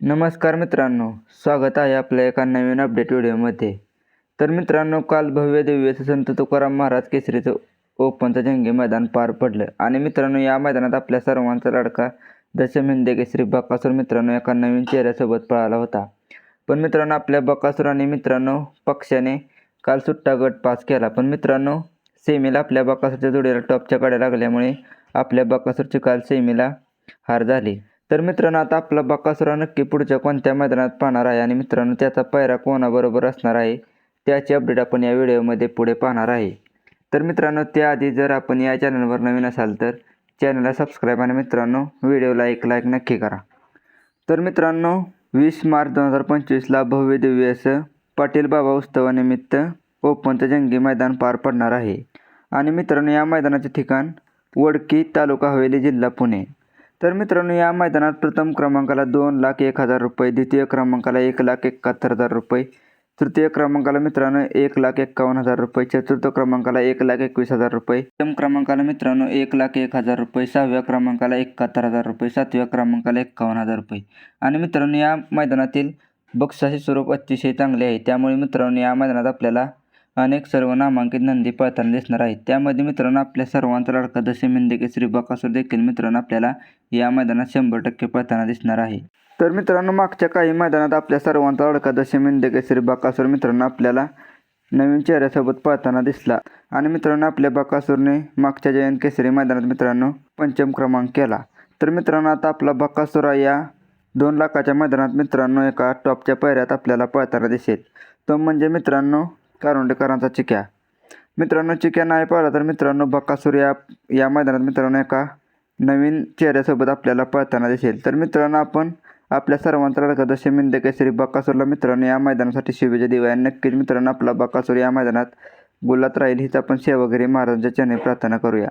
नमस्कार मित्रांनो स्वागत आहे आपल्या एका नवीन अपडेट व्हिडिओमध्ये. तर मित्रांनो काल भव्य दिव्य असं संत तुकाराम महाराज केसरीचं ओपनचं जंगी मैदान पार पडलं. आणि मित्रांनो या मैदानात आपल्या सर्वांचा लाडका दशम हिंदे केसरी बकासूर मित्रांनो एका नवीन चेहऱ्यासोबत पळाला होता. पण मित्रांनो आपल्या बकासूर आणि मित्रांनो पक्षाने काल सुट्टा गट पास केला. पण मित्रांनो सेमीला आपल्या बकासूरच्या जोडीला टॉपच्या कडे लागल्यामुळे आपल्या बकासूरची काल सेमीला हार झाली. तर मित्रांनो आता आपला बकासुरा नक्की पुढच्या कोणत्या मैदानात पाहणार आहे? आणि मित्रांनो त्याचा पायरा कोणाबरोबर असणार आहे? त्याची अपडेट आपण या व्हिडिओमध्ये पुढे पाहणार आहे. तर मित्रांनो त्याआधी जर आपण या चॅनलवर नवीन असाल तर चॅनलला सबस्क्राईब आणि मित्रांनो व्हिडिओला एक लाईक नक्की करा. तर मित्रांनो वीस मार्च दोन हजार पंचवीसला भव्य दिव्य असं पाटील बाबा उत्सवानिमित्त ओपनचं जंगी मैदान पार पडणार आहे. आणि मित्रांनो या मैदानाचे ठिकाण वडकी तालुका हवेली जिल्हा पुणे. तर मित्रांनो या मैदानात प्रथम क्रमांकाला दोन लाख एक हजार रुपये द्वितीय क्रमांकाला एक लाख एकाहत्तर हजार रुपये तृतीय क्रमांकाला मित्रांनो एक लाख एक्कावन्न हजार रुपये चतुर्थ क्रमांकाला एक लाख एकवीस हजार रुपये प्रथम क्रमांकाला मित्रांनो एक लाख एक हजार रुपये सहाव्या क्रमांकाला एकाहत्तर हजार रुपये सातव्या क्रमांकाला एक्कावन्न हजार रुपये. आणि मित्रांनो या मैदानातील बक्षाचे स्वरूप अतिशय चांगले आहे. त्यामुळे मित्रांनो या मैदानात आपल्याला अनेक सर्व नामांकित नंदी पळताना दिसणार आहेत. त्यामध्ये मित्रांनो आपल्या सर्वांचा लाडका दशम हिंदी म्हणजे केसरी बकासूर देखील मित्रांनो आपल्याला या मैदानात शंभर टक्के पळताना दिसणार आहे. तर मित्रांनो मागच्या काही मैदानात आपल्या सर्वांचा लाडका दशम हिंदी म्हणजे केसरी बकासूर मित्रांनो आपल्याला नवीन चेहऱ्यासोबत पळताना दिसला. आणि मित्रांनो आपल्या बकासूरने मागच्या जयंत केसरी मैदानात मित्रांनो पंचम क्रमांक केला. तर मित्रांनो आता आपला बकासुरा या दोन लाखाच्या मैदानात मित्रांनो एका टॉपच्या पायऱ्यात आपल्याला पळताना दिसेल. तो म्हणजे मित्रांनो कारुंडेकरांचा चिक्या. मित्रांनो चिक्या नाही पाहिला तर मित्रांनो बकासूर या या मैदानात मित्रांनो एका नवीन चेहऱ्यासोबत आपल्याला पळताना दिसेल. तर मित्रांनो आपण आपल्या सर्वांचा लडका जसे मिंदे केसरी बकासूरला मित्रांनो या मैदानासाठी शुभेच्छा देऊया. आणि नक्कीच मित्रांनो आपला बकासूर या मैदानात गुलात राहील हीच आपण सेवागिरी महाराजांच्या चरणी प्रार्थना करूया.